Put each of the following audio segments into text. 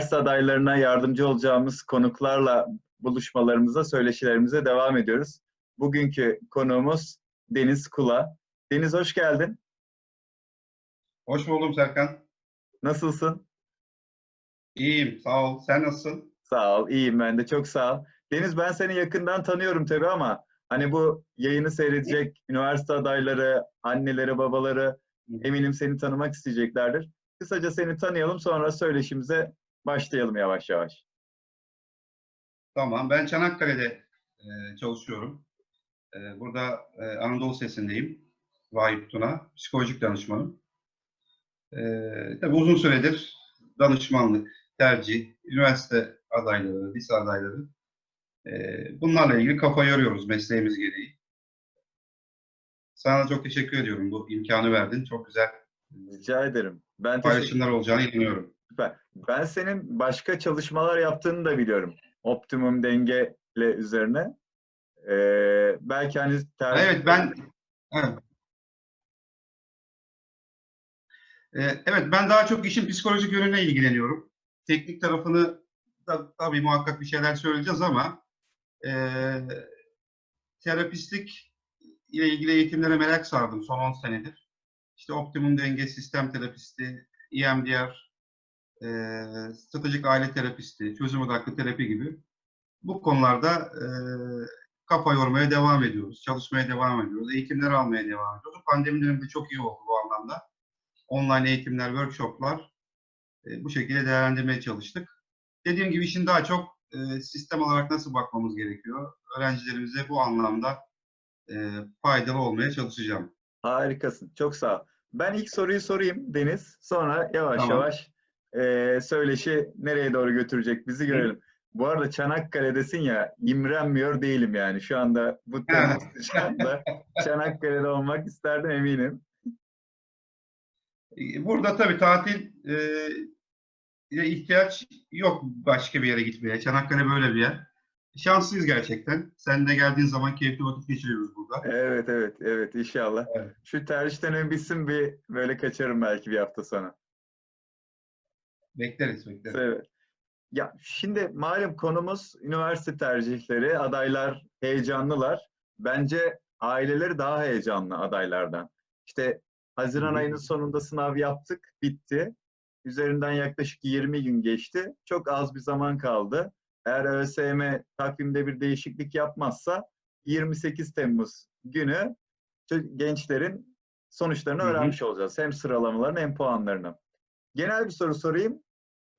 üniversite adaylarına yardımcı olacağımız konuklarla buluşmalarımıza, söyleşilerimize devam ediyoruz. Bugünkü konuğumuz Deniz Kula. Deniz hoş geldin. Hoş buldum Serkan. Nasılsın? İyiyim, sağ ol. Sen nasılsın? Sağ ol, iyiyim ben de. Çok sağ ol. Deniz ben seni yakından tanıyorum tabii ama hani bu yayını seyredecek üniversite adayları, anneleri, babaları eminim seni tanımak isteyeceklerdir. Kısaca seni tanıyalım sonra söyleşimize başlayalım yavaş yavaş. Tamam, ben Çanakkale'de e, çalışıyorum. E, burada e, Anadolu Sesi'ndeyim. Vahip Tuna, psikolojik danışmanım. E, tabii uzun süredir danışmanlık, tercih, üniversite adayları, lise adayları e, bunlarla ilgili kafa yoruyoruz mesleğimiz gereği. Sana çok teşekkür ediyorum. Bu imkanı verdin. Çok güzel Rica ederim. Ben paylaşımlar olacağını inanıyorum. Süper. Ben senin başka çalışmalar yaptığını da biliyorum. Optimum dengele üzerine. Ee, belki hani tercih... Evet ben evet. Ee, evet ben daha çok işin psikolojik yönüne ilgileniyorum. Teknik tarafını da, tabii muhakkak bir şeyler söyleyeceğiz ama e, terapistlik ile ilgili eğitimlere merak sardım son 10 senedir. İşte optimum denge sistem terapisti, EMDR, e, stratejik aile terapisti, çözüm odaklı terapi gibi bu konularda e, kafa yormaya devam ediyoruz. Çalışmaya devam ediyoruz. Eğitimler almaya devam ediyoruz. Pandemi döneminde çok iyi oldu bu anlamda. Online eğitimler, workshoplar e, bu şekilde değerlendirmeye çalıştık. Dediğim gibi işin daha çok e, sistem olarak nasıl bakmamız gerekiyor. Öğrencilerimize bu anlamda e, faydalı olmaya çalışacağım. Harikasın. Çok sağ ol. Ben ilk soruyu sorayım Deniz. Sonra yavaş Tamam. yavaş e, söyleşi nereye doğru götürecek bizi görelim. Bu arada Çanakkale'desin ya imrenmiyor değilim yani. Şu anda bu Temmuz sıcağında Çanakkale'de olmak isterdim eminim. E, Burada tabii tatil e, ihtiyaç yok başka bir yere gitmeye. Çanakkale böyle bir yer. Şanslıyız gerçekten. Sen de geldiğin zaman keyifli vakit geçiriyoruz burada. Evet evet evet inşallah. Evet. Şu tercih dönemi bitsin bir böyle kaçarım belki bir hafta sonra. Bekleriz, bekleriz. Evet. Ya şimdi malum konumuz üniversite tercihleri. Adaylar heyecanlılar. Bence aileleri daha heyecanlı adaylardan. İşte Haziran ayının sonunda sınav yaptık, bitti. Üzerinden yaklaşık 20 gün geçti. Çok az bir zaman kaldı. Eğer ÖSYM takvimde bir değişiklik yapmazsa 28 Temmuz günü gençlerin sonuçlarını öğrenmiş olacağız. Hem sıralamalarını hem puanlarını. Genel bir soru sorayım.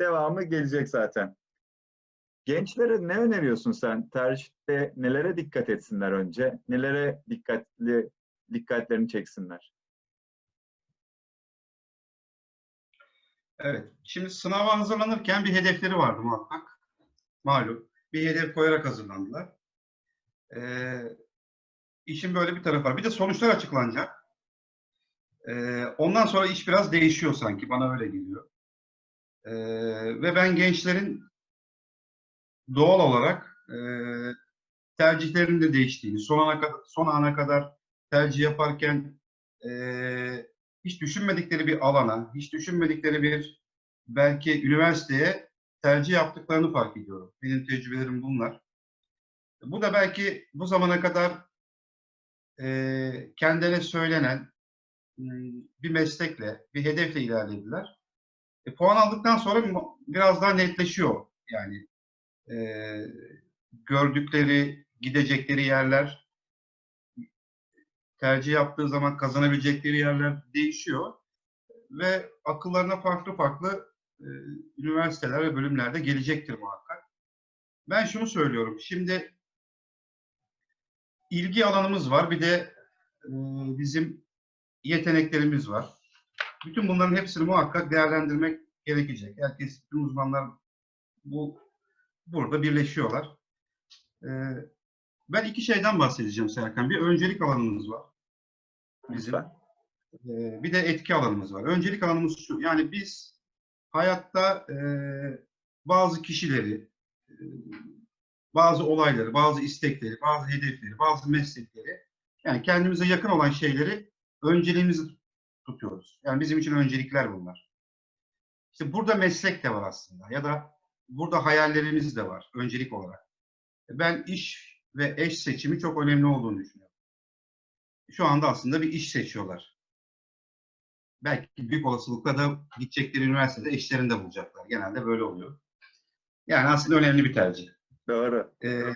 Devamı gelecek zaten. Gençlere ne öneriyorsun sen? Tercihte nelere dikkat etsinler önce? Nelere dikkatli dikkatlerini çeksinler? Evet. Şimdi sınava hazırlanırken bir hedefleri vardı muhakkak. Malum. Bir hedef koyarak hazırlandılar. Ee, işin böyle bir tarafı var. Bir de sonuçlar açıklanacak. Ee, ondan sonra iş biraz değişiyor sanki. Bana öyle geliyor. Ee, ve ben gençlerin doğal olarak e, tercihlerinin de değiştiğini, son ana kadar, son ana kadar tercih yaparken e, hiç düşünmedikleri bir alana, hiç düşünmedikleri bir belki üniversiteye tercih yaptıklarını fark ediyorum. Benim tecrübelerim bunlar. Bu da belki bu zamana kadar e, kendilerine söylenen bir meslekle, bir hedefle ilerlediler. E, puan aldıktan sonra biraz daha netleşiyor yani. E, gördükleri, gidecekleri yerler, tercih yaptığı zaman kazanabilecekleri yerler değişiyor ve akıllarına farklı farklı e, üniversiteler ve bölümlerde gelecektir muhakkak. Ben şunu söylüyorum. Şimdi ilgi alanımız var. Bir de e, bizim yeteneklerimiz var. Bütün bunların hepsini muhakkak değerlendirmek gerekecek. Herkes, bütün uzmanlar bu burada birleşiyorlar. E, ben iki şeyden bahsedeceğim Serkan. Bir öncelik alanımız var. Bizim. Ee, bir de etki alanımız var. Öncelik alanımız şu. Yani biz hayatta e, bazı kişileri, e, bazı olayları, bazı istekleri, bazı hedefleri, bazı meslekleri yani kendimize yakın olan şeyleri önceliğimizi tutuyoruz. Yani bizim için öncelikler bunlar. İşte burada meslek de var aslında ya da burada hayallerimiz de var öncelik olarak. Ben iş ve eş seçimi çok önemli olduğunu düşünüyorum. Şu anda aslında bir iş seçiyorlar. Belki büyük olasılıkla da gidecekleri üniversitede eşlerini de bulacaklar. Genelde böyle oluyor. Yani aslında önemli bir tercih. Doğru. Ee,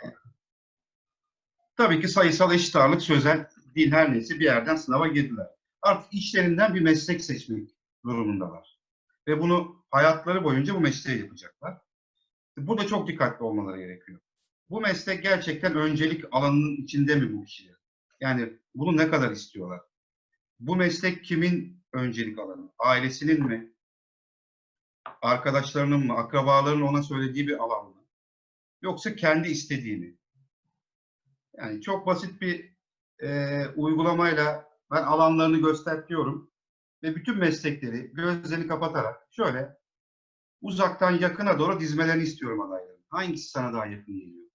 tabii ki sayısal eşit ağırlık, sözel, dil her neyse bir yerden sınava girdiler. Artık işlerinden bir meslek seçmek durumundalar. Ve bunu hayatları boyunca bu mesleği yapacaklar. Burada çok dikkatli olmaları gerekiyor. Bu meslek gerçekten öncelik alanının içinde mi bu kişiler? Yani bunu ne kadar istiyorlar? Bu meslek kimin öncelik alanı? Ailesinin mi? Arkadaşlarının mı? Akrabalarının ona söylediği bir alan mı? Yoksa kendi istediği mi? Yani çok basit bir e, uygulamayla ben alanlarını göstertiyorum ve bütün meslekleri gözlerini kapatarak şöyle uzaktan yakına doğru dizmelerini istiyorum adayların. Hangisi sana daha yakın geliyor?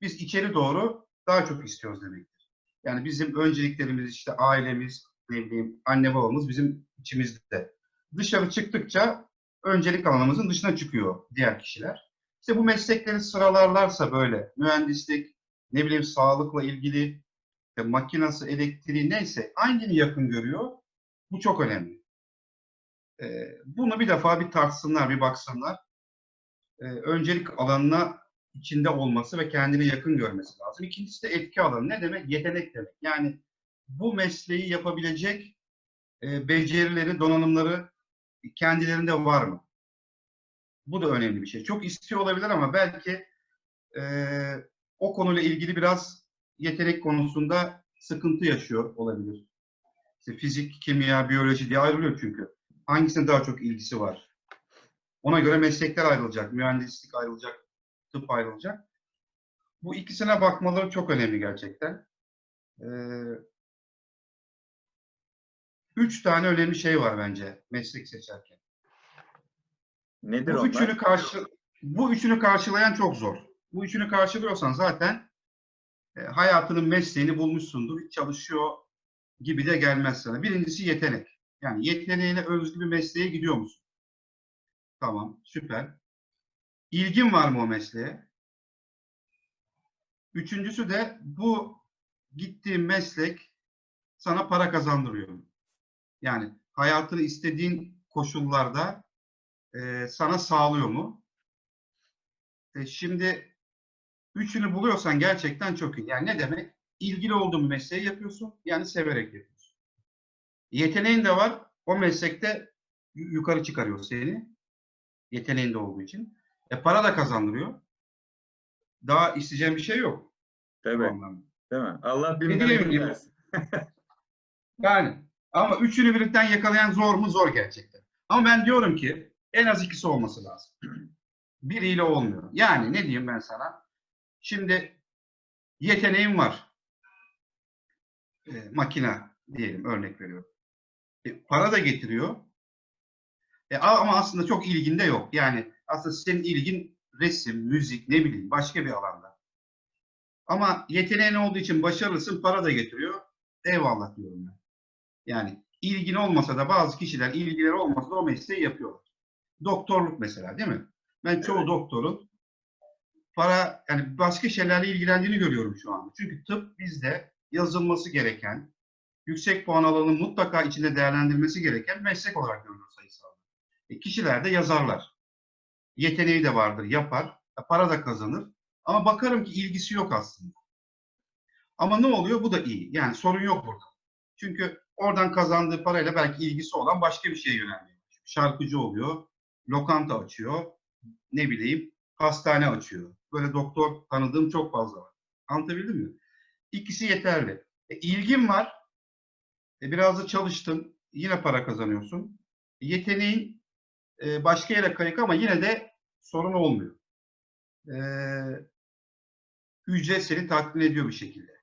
Biz içeri doğru daha çok istiyoruz demektir. Yani bizim önceliklerimiz işte ailemiz, ne bileyim anne babamız bizim içimizde. Dışarı çıktıkça öncelik alanımızın dışına çıkıyor diğer kişiler. İşte bu meslekleri sıralarlarsa böyle mühendislik, ne bileyim sağlıkla ilgili işte makinası, elektriği neyse hangini yakın görüyor? Bu çok önemli. Ee, bunu bir defa bir tartsınlar, bir baksınlar. Ee, öncelik alanına içinde olması ve kendine yakın görmesi lazım. İkincisi de etki alanı. Ne demek? Yetenek demek. Yani bu mesleği yapabilecek e, becerileri, donanımları kendilerinde var mı? Bu da önemli bir şey. Çok istiyor olabilir ama belki e, o konuyla ilgili biraz yetenek konusunda sıkıntı yaşıyor olabilir. İşte fizik, kimya, biyoloji diye ayrılıyor çünkü. Hangisine daha çok ilgisi var? Ona göre meslekler ayrılacak. Mühendislik ayrılacak, tıp ayrılacak. Bu ikisine bakmaları çok önemli gerçekten. Ee, üç tane önemli şey var bence meslek seçerken. Nedir Bu onlar? üçünü karşı bu üçünü karşılayan çok zor. Bu üçünü karşılıyorsan zaten e, hayatının mesleğini bulmuşsundur. Çalışıyor gibi de gelmez sana. Birincisi yetenek. Yani yeteneğine özgü bir mesleğe gidiyor musun? Tamam, süper. İlgin var mı o mesleğe? Üçüncüsü de bu gittiğin meslek sana para kazandırıyor? Yani hayatını istediğin koşullarda e, sana sağlıyor mu? E, şimdi üçünü buluyorsan gerçekten çok iyi. Yani ne demek? İlgili olduğun mesleği yapıyorsun. Yani severek yapıyorsun. Yeteneğin de var. O meslekte yu- yukarı çıkarıyor seni. Yeteneğin de olduğu için. E, para da kazandırıyor. Daha isteyeceğim bir şey yok. Tabii, değil mi? Allah versin. Yani ama üçünü birlikten yakalayan zor mu? Zor gerçekten. Ama ben diyorum ki en az ikisi olması lazım. Biriyle olmuyor. Yani ne diyeyim ben sana? Şimdi yeteneğim var. E, makina diyelim örnek veriyorum. E, para da getiriyor. E, ama aslında çok ilginde yok. Yani aslında senin ilgin resim, müzik, ne bileyim başka bir alanda. Ama yeteneğin olduğu için başarılısın, para da getiriyor. Eyvallah diyorum ben. Yani ilgin olmasa da bazı kişiler ilgileri olmasa da o mesleği yapıyorlar. Doktorluk mesela değil mi? Ben çoğu Evet. doktorun para yani başka şeylerle ilgilendiğini görüyorum şu anda. Çünkü tıp bizde yazılması gereken, yüksek puan alanın mutlaka içinde değerlendirmesi gereken meslek olarak görülür sayısal. E, kişiler de yazarlar. Yeteneği de vardır, yapar, e, para da kazanır. Ama bakarım ki ilgisi yok aslında. Ama ne oluyor? Bu da iyi. Yani sorun yok burada. Çünkü oradan kazandığı parayla belki ilgisi olan başka bir şeye başlıyor. Şarkıcı oluyor, lokanta açıyor, ne bileyim hastane açıyor. Böyle doktor tanıdığım çok fazla var. Anlatabildim mi? İkisi yeterli. E, ilgin var. E, biraz da çalıştın. Yine para kazanıyorsun. E, yeteneğin e, başka yere kayık ama yine de sorun olmuyor. E, ücret seni tatmin ediyor bir şekilde.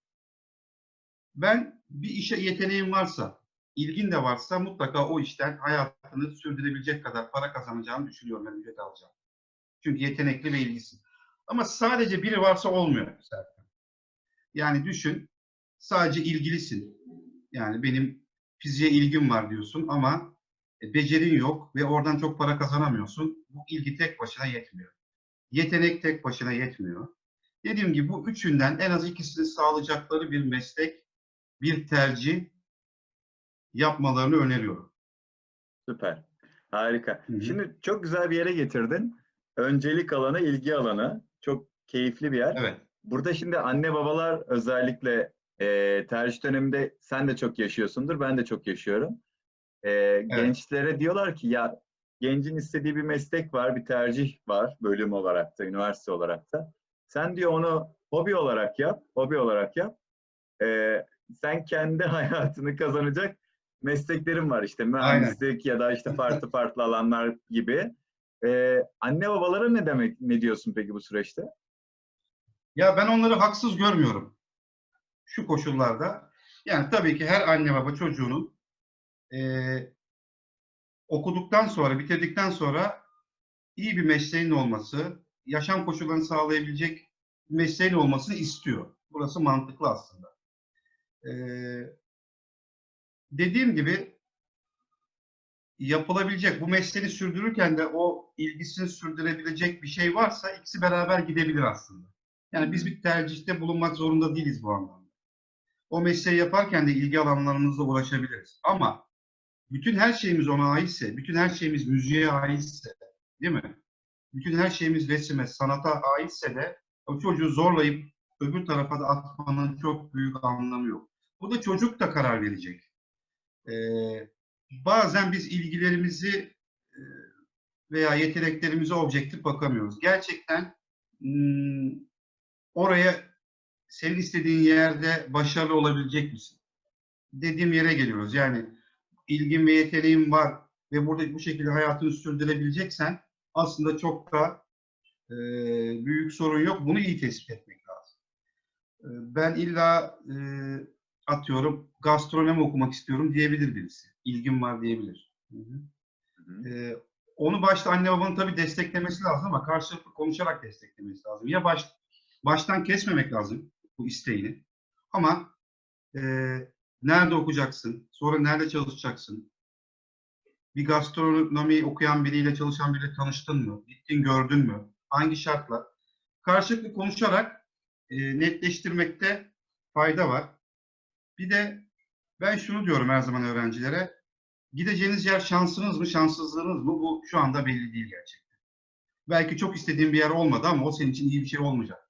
Ben bir işe yeteneğim varsa, ilgin de varsa mutlaka o işten hayatını sürdürebilecek kadar para kazanacağını düşünüyorum ben ücret alacağım. Çünkü yetenekli ve ilgisi. Ama sadece biri varsa olmuyor Serkan. Yani düşün, sadece ilgilisin. Yani benim fiziğe ilgim var diyorsun ama e, becerin yok ve oradan çok para kazanamıyorsun. Bu ilgi tek başına yetmiyor. Yetenek tek başına yetmiyor. Dediğim gibi bu üçünden en az ikisini sağlayacakları bir meslek, bir tercih yapmalarını öneriyorum. Süper. Harika. Hı hı. Şimdi çok güzel bir yere getirdin. Öncelik alanı, ilgi alanı. Çok keyifli bir yer. Evet. Burada şimdi anne babalar özellikle e, tercih döneminde sen de çok yaşıyorsundur, ben de çok yaşıyorum. E, Gençlere diyorlar ki ya gencin istediği bir meslek var, bir tercih var bölüm olarak da, üniversite olarak da. Sen diyor onu hobi olarak yap, hobi olarak yap. E, sen kendi hayatını kazanacak mesleklerin var işte mühendislik ya da işte farklı farklı alanlar gibi. E, anne babalara ne demek, ne diyorsun peki bu süreçte? Ya ben onları haksız görmüyorum. Şu koşullarda. Yani tabii ki her anne baba çocuğunun eee, okuduktan sonra, bitirdikten sonra iyi bir mesleğin olması, yaşam koşullarını sağlayabilecek bir mesleğin olmasını istiyor. Burası mantıklı aslında. Eee, dediğim gibi yapılabilecek, bu mesleğini sürdürürken de o ilgisini sürdürebilecek bir şey varsa ikisi beraber gidebilir aslında. Yani biz bir tercihte bulunmak zorunda değiliz bu anlamda. O mesleği yaparken de ilgi alanlarımızla ulaşabiliriz. Ama bütün her şeyimiz ona aitse, bütün her şeyimiz müziğe aitse, değil mi? Bütün her şeyimiz resime, sanata aitse de o çocuğu zorlayıp öbür tarafa da atmanın çok büyük anlamı yok. Bu da çocuk da karar verecek. Ee, bazen biz ilgilerimizi e, veya yeteneklerimize objektif bakamıyoruz. Gerçekten hmm, oraya senin istediğin yerde başarılı olabilecek misin? Dediğim yere geliyoruz. Yani ilgin ve yeteneğin var ve burada bu şekilde hayatını sürdürebileceksen aslında çok da e, büyük sorun yok. Bunu iyi tespit etmek lazım. E, ben illa e, atıyorum gastronomi okumak istiyorum diyebilir birisi. İlgim var diyebilir. Hı hı. Hı. Ee, onu başta anne babanın tabii desteklemesi lazım ama karşılıklı konuşarak desteklemesi lazım. Ya baş, baştan kesmemek lazım bu isteğini. Ama e, nerede okuyacaksın? Sonra nerede çalışacaksın? Bir gastronomi okuyan biriyle, çalışan biriyle tanıştın mı? Gittin, gördün mü? Hangi şartlar? Karşılıklı konuşarak e, netleştirmekte fayda var. Bir de ben şunu diyorum her zaman öğrencilere. Gideceğiniz yer şansınız mı, şanssızlığınız mı? Bu şu anda belli değil gerçekten. Belki çok istediğin bir yer olmadı ama o senin için iyi bir şey olmayacak.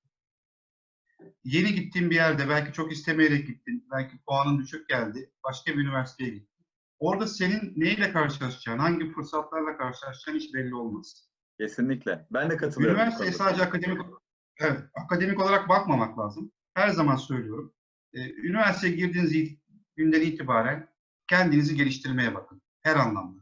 Yeni gittiğin bir yerde belki çok istemeyerek gittin. Belki puanın düşük geldi. Başka bir üniversiteye gittin. Orada senin neyle karşılaşacağın, hangi fırsatlarla karşılaşacağın hiç belli olmaz. Kesinlikle. Ben de katılıyorum. Üniversiteye sadece akademik evet, akademik olarak bakmamak lazım. Her zaman söylüyorum. Ee, üniversiteye girdiğiniz günden itibaren kendinizi geliştirmeye bakın. Her anlamda.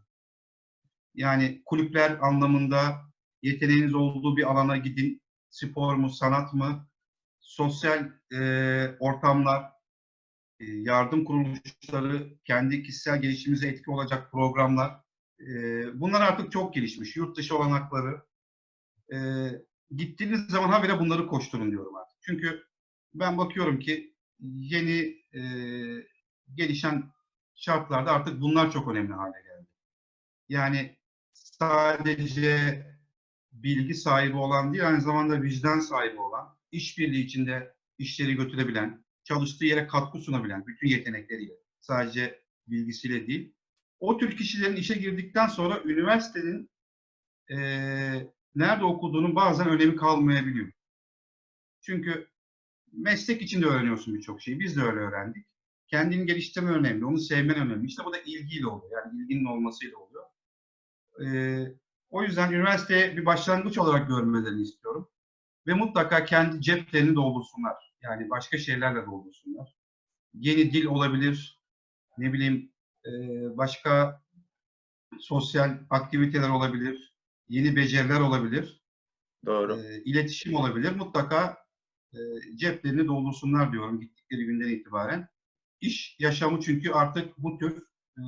Yani kulüpler anlamında yeteneğiniz olduğu bir alana gidin. Spor mu, sanat mı, sosyal e, ortamlar, e, yardım kuruluşları, kendi kişisel gelişimimize etki olacak programlar. E, bunlar artık çok gelişmiş. Yurt dışı olanakları. E, gittiğiniz zaman habire bunları koşturun diyorum artık. Çünkü ben bakıyorum ki yeni e, gelişen şartlarda artık bunlar çok önemli hale geldi. Yani sadece bilgi sahibi olan değil, aynı zamanda vicdan sahibi olan, işbirliği içinde işleri götürebilen, çalıştığı yere katkı sunabilen bütün yetenekleriyle, sadece bilgisiyle değil. O tür kişilerin işe girdikten sonra üniversitenin eee, nerede okuduğunun bazen önemi kalmayabiliyor. Çünkü meslek içinde öğreniyorsun birçok şeyi. Biz de öyle öğrendik. Kendini geliştirme önemli, onu sevmen önemli. İşte bu da ilgiyle oluyor. Yani ilginin olmasıyla oluyor. Ee, o yüzden üniversiteye bir başlangıç olarak görmelerini istiyorum. Ve mutlaka kendi ceplerini doldursunlar. Yani başka şeylerle doldursunlar. Yeni dil olabilir, ne bileyim e, başka sosyal aktiviteler olabilir, yeni beceriler olabilir, Doğru. e, iletişim olabilir. Mutlaka e, ceplerini doldursunlar diyorum gittikleri günden itibaren. İş yaşamı çünkü artık bu tür e,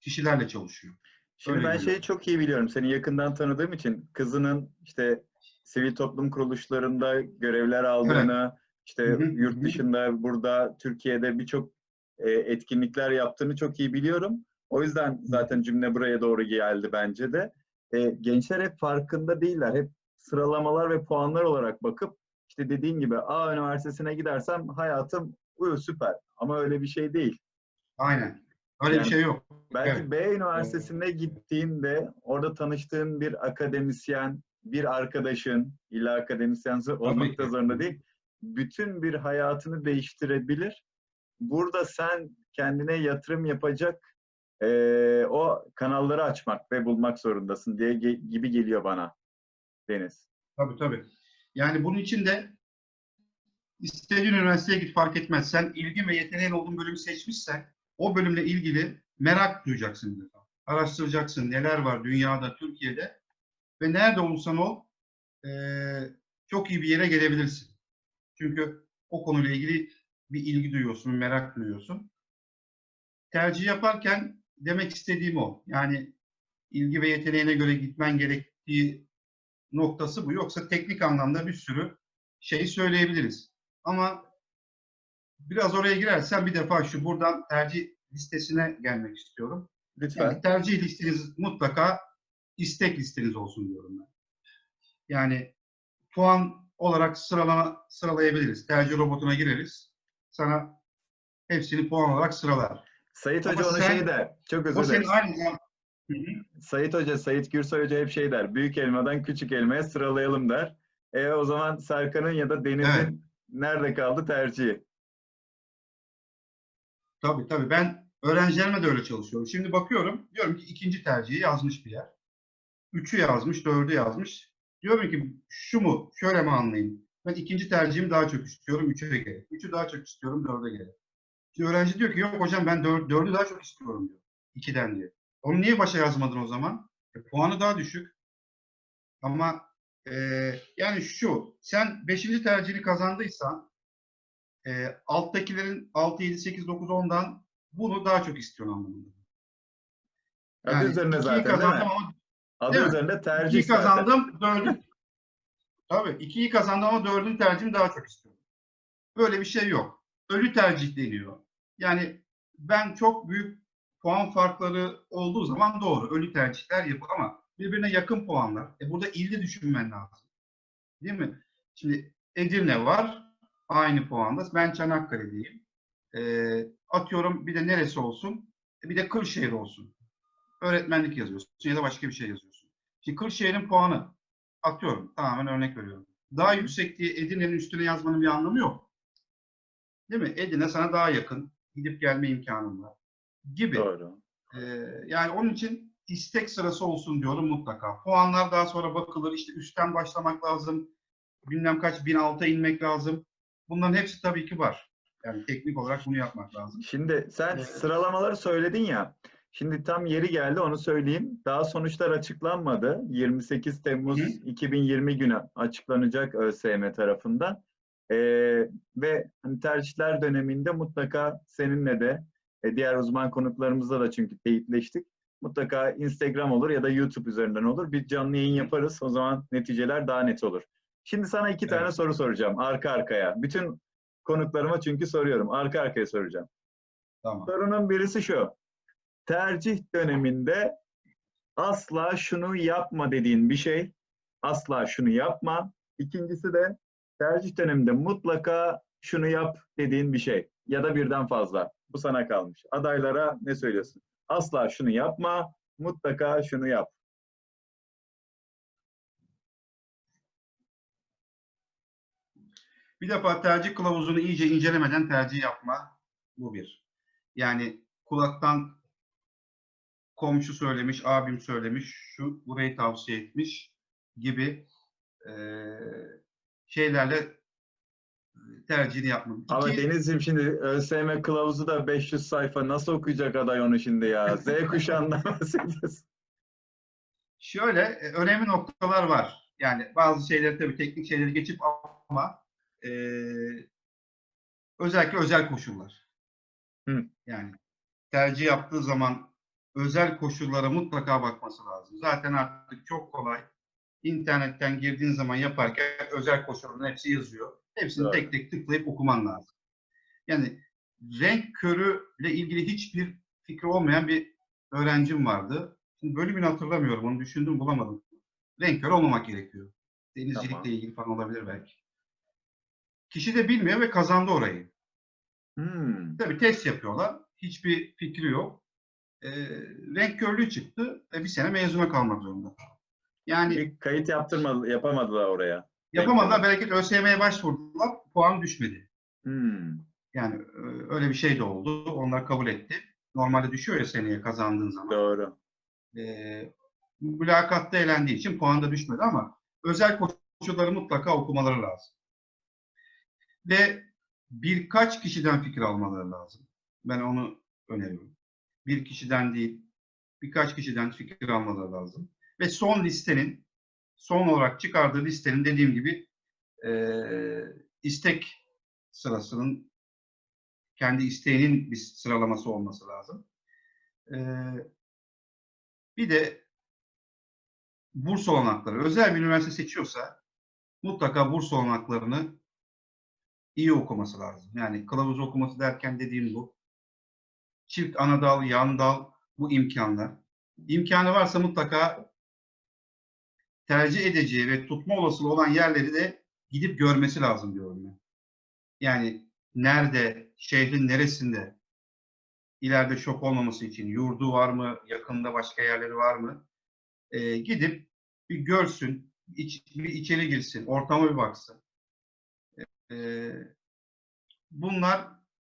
kişilerle çalışıyor. Şimdi Öyle ben geliyor. şeyi çok iyi biliyorum. Seni yakından tanıdığım için kızının işte sivil toplum kuruluşlarında görevler aldığını, işte Hı hı, yurt dışında, burada, Türkiye'de birçok e, etkinlikler yaptığını çok iyi biliyorum. O yüzden zaten cümle buraya doğru geldi bence de. E, gençler hep farkında değiller. Hep sıralamalar ve puanlar olarak bakıp işte dediğin gibi A üniversitesine gidersem hayatım uyu süper. Ama öyle bir şey değil. Aynen. Öyle Yani bir şey yok. Belki Evet. B üniversitesine gittiğinde orada tanıştığın bir akademisyen, bir arkadaşın, illa akademisyen olmak da zorunda değil, bütün bir hayatını değiştirebilir. Burada sen kendine yatırım yapacak eee, o kanalları açmak ve bulmak zorundasın diye ge- gibi geliyor bana Deniz. Tabii tabii. Yani bunun için de istediğin üniversiteye git fark etmez. Sen ilgin ve yeteneğin olduğun bölümü seçmişsen o bölümle ilgili merak duyacaksın. Araştıracaksın neler var dünyada, Türkiye'de ve nerede olursan ol eee, çok iyi bir yere gelebilirsin. Çünkü o konuyla ilgili bir ilgi duyuyorsun, merak duyuyorsun. Tercih yaparken demek istediğim o. Yani ilgi ve yeteneğine göre gitmen gerektiği noktası bu. Yoksa teknik anlamda bir sürü şey söyleyebiliriz. Ama biraz oraya girersen bir defa şu buradan tercih listesine gelmek istiyorum. Lütfen. Yani tercih listeniz mutlaka istek listeniz olsun diyorum ben. Yani puan olarak sıralama sıralayabiliriz. Tercih robotuna gireriz. Sana hepsini puan olarak sıralar. Sayit Hoca ona şey der. Çok özür dilerim. Sayit Hoca, Sayit Gürsoy Hoca hep şey der. Büyük elmadan küçük elmaya sıralayalım der. E o zaman Serkan'ın ya da Deniz'in Evet. nerede kaldı tercihi? Tabii tabii. Ben öğrencilerime de öyle çalışıyorum. Şimdi bakıyorum. Diyorum ki ikinci tercihi yazmış bir yer. Üçü yazmış, dördü yazmış. Diyorum ki şu mu? Şöyle mi anlayayım? Ben ikinci tercihimi daha çok istiyorum. Üçe gerek. Üçü daha çok istiyorum. Dörde gerek. Şimdi öğrenci diyor ki yok hocam ben dör, dördü daha çok istiyorum diyor. İkiden diye. Onu niye başa yazmadın o zaman? E, puanı daha düşük. Ama e, yani şu. Sen beşinci tercihini kazandıysan e, alttakilerin 6, 7, 8, 9, 10'dan bunu daha çok istiyorsun anlamında. Adı ikiyi zaten değil kazandım mi? ama Adı Değil mi? üzerinde tercih ikiyi zaten. kazandım, dördü. Tabii ikiyi kazandım ama dördüncü tercihimi daha çok istiyorum. Böyle bir şey yok. Ölü tercih deniyor. Yani ben çok büyük puan farkları olduğu zaman doğru. Ölü tercihler yapılır ama birbirine yakın puanlar. E burada ilde düşünmen lazım. Değil mi? Şimdi Edirne var. Aynı puanda. Ben Çanakkale'deyim. E, atıyorum bir de neresi olsun? E, bir de Kırşehir olsun. Öğretmenlik yazıyorsun ya da başka bir şey yazıyorsun. Şimdi Kırşehir'in puanı atıyorum. Tamamen örnek veriyorum. Daha yüksek diye Edirne'nin üstüne yazmanın bir anlamı yok. Değil mi? Edirne sana daha yakın. Gidip gelme imkanın var. Gibi. Doğru. Ee, yani onun için istek sırası olsun diyorum mutlaka. Puanlar daha sonra bakılır. İşte üstten başlamak lazım. Bilmem kaç bin alta inmek lazım. Bunların hepsi tabii ki var. Yani teknik olarak bunu yapmak lazım. Şimdi sen Evet. sıralamaları söyledin ya. Şimdi tam yeri geldi onu söyleyeyim. Daha sonuçlar açıklanmadı. 28 Temmuz Hı hı. 2020 günü açıklanacak ÖSYM tarafından. Ee, ve hani tercihler döneminde mutlaka seninle de e, diğer uzman konuklarımızla da çünkü teyitleştik. Mutlaka Instagram olur ya da YouTube üzerinden olur. Bir canlı yayın yaparız. O zaman neticeler daha net olur. Şimdi sana iki tane Evet. soru soracağım arka arkaya. Bütün konuklarıma çünkü soruyorum. Arka arkaya soracağım. Tamam. Sorunun birisi şu. Tercih döneminde asla şunu yapma dediğin bir şey. Asla şunu yapma. İkincisi de tercih döneminde mutlaka şunu yap dediğin bir şey. Ya da birden fazla. Bu sana kalmış. Adaylara ne söylüyorsun? Asla şunu yapma. Mutlaka şunu yap. Bir defa tercih kılavuzunu iyice incelemeden tercih yapma. Bu bir. Yani kulaktan komşu söylemiş, abim söylemiş, şu burayı tavsiye etmiş gibi eee, şeylerle tercihini yapma. Ama İki, Deniz'ciğim şimdi ÖSYM kılavuzu da 500 sayfa. Nasıl okuyacak aday onu şimdi ya? Z kuşağından bahsediyorsun. Şöyle e, önemli noktalar var. Yani bazı şeyleri tabii teknik şeyleri geçip ama e, özellikle özel koşullar. Hı. Yani tercih yaptığı zaman özel koşullara mutlaka bakması lazım. Zaten artık çok kolay. İnternetten girdiğin zaman yaparken özel koşulların hepsi yazıyor. Hepsini Doğru. tek tek tıklayıp okuman lazım. Yani renk körüyle ilgili hiçbir fikri olmayan bir öğrencim vardı. Şimdi bölümünü hatırlamıyorum. Onu düşündüm bulamadım. Renk körü olmamak gerekiyor. Denizcilikle Tamam. ilgili falan olabilir belki. Kişi de bilmiyor ve kazandı orayı. Hmm. Tabii test yapıyorlar. Hiçbir fikri yok. Ee, renk körlüğü çıktı ve bir sene mezuna kalmak zorunda. Yani Bir kayıt yaptırmadı, yapamadılar oraya. Yapamadılar. Belki ÖSYM'ye başvurdular. Puan düşmedi. Hmm. Yani e, öyle bir şey de oldu. Onlar kabul etti. Normalde düşüyor ya seneye kazandığın zaman. Doğru. e, mülakatta elendiği için puan da düşmedi ama özel koşulları mutlaka okumaları lazım. Ve birkaç kişiden fikir almaları lazım. Ben onu öneriyorum. Bir kişiden değil, birkaç kişiden fikir almaları lazım. Ve son listenin, son olarak çıkardığı listenin dediğim gibi e, istek sırasının kendi isteğinin bir sıralaması olması lazım. E, bir de burs olanakları. Özel bir üniversite seçiyorsa mutlaka burs olanaklarını iyi okuması lazım. Yani kılavuz okuması derken dediğim bu. Çift ana dal, yan dal bu imkanlar. İmkanı varsa mutlaka tercih edeceği ve tutma olasılığı olan yerleri de gidip görmesi lazım diyorum ben. Yani nerede, şehrin neresinde ileride şok olmaması için yurdu var mı, yakında başka yerleri var mı? Ee, gidip bir görsün, iç, bir içeri girsin, ortama bir baksın. Ee, bunların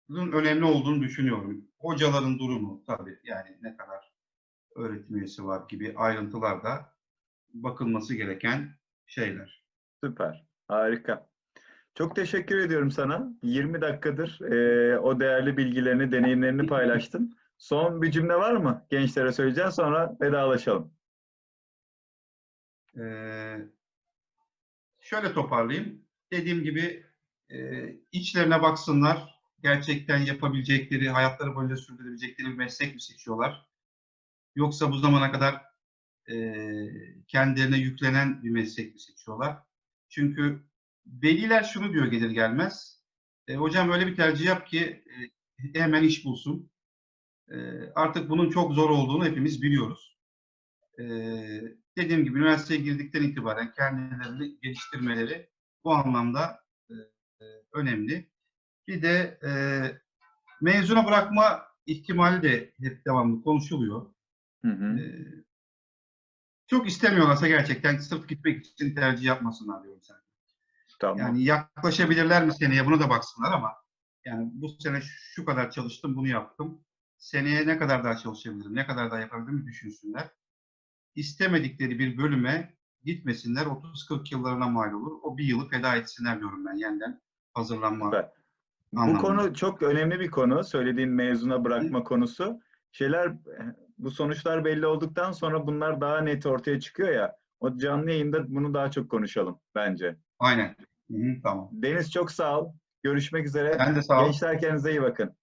önemli olduğunu düşünüyorum. Hocaların durumu tabii yani ne kadar öğretim üyesi var gibi ayrıntılar da bakılması gereken şeyler. Süper. Harika. Çok teşekkür ediyorum sana. 20 dakikadır eee, o değerli bilgilerini, deneyimlerini paylaştın. Son bir cümle var mı gençlere söyleyeceğim sonra vedalaşalım. Ee, şöyle toparlayayım. Dediğim gibi e, içlerine baksınlar. Gerçekten yapabilecekleri, hayatları boyunca sürdürebilecekleri bir meslek mi seçiyorlar? Yoksa bu zamana kadar e, kendilerine yüklenen bir meslek mi seçiyorlar? Çünkü veliler şunu diyor gelir gelmez. E, hocam öyle bir tercih yap ki e, hemen iş bulsun. E, artık bunun çok zor olduğunu hepimiz biliyoruz. E, dediğim gibi üniversiteye girdikten itibaren kendilerini geliştirmeleri bu anlamda e, e, önemli. Bir de e, mezuna bırakma ihtimali de hep devamlı konuşuluyor. Hı hı. E, çok istemiyorlarsa gerçekten sırf gitmek için tercih yapmasınlar diyorum sen. Tamam. Yani yaklaşabilirler mi seneye buna da baksınlar ama yani bu sene şu kadar çalıştım bunu yaptım. Seneye ne kadar daha çalışabilirim, ne kadar daha yapabilirim düşünsünler. İstemedikleri bir bölüme gitmesinler. 30-40 yıllarına mal olur. O bir yılı feda etsinler diyorum ben yeniden hazırlanma. Süper. Bu konu çok önemli bir konu. Söylediğin mezuna bırakma konusu şeyler eh, bu sonuçlar belli olduktan sonra bunlar daha net ortaya çıkıyor ya. O canlı yayında bunu daha çok konuşalım bence. Aynen. Hı -hı, tamam. Deniz çok sağ ol. Görüşmek üzere. Ben de sağ ol. Gençler kendinize iyi bakın.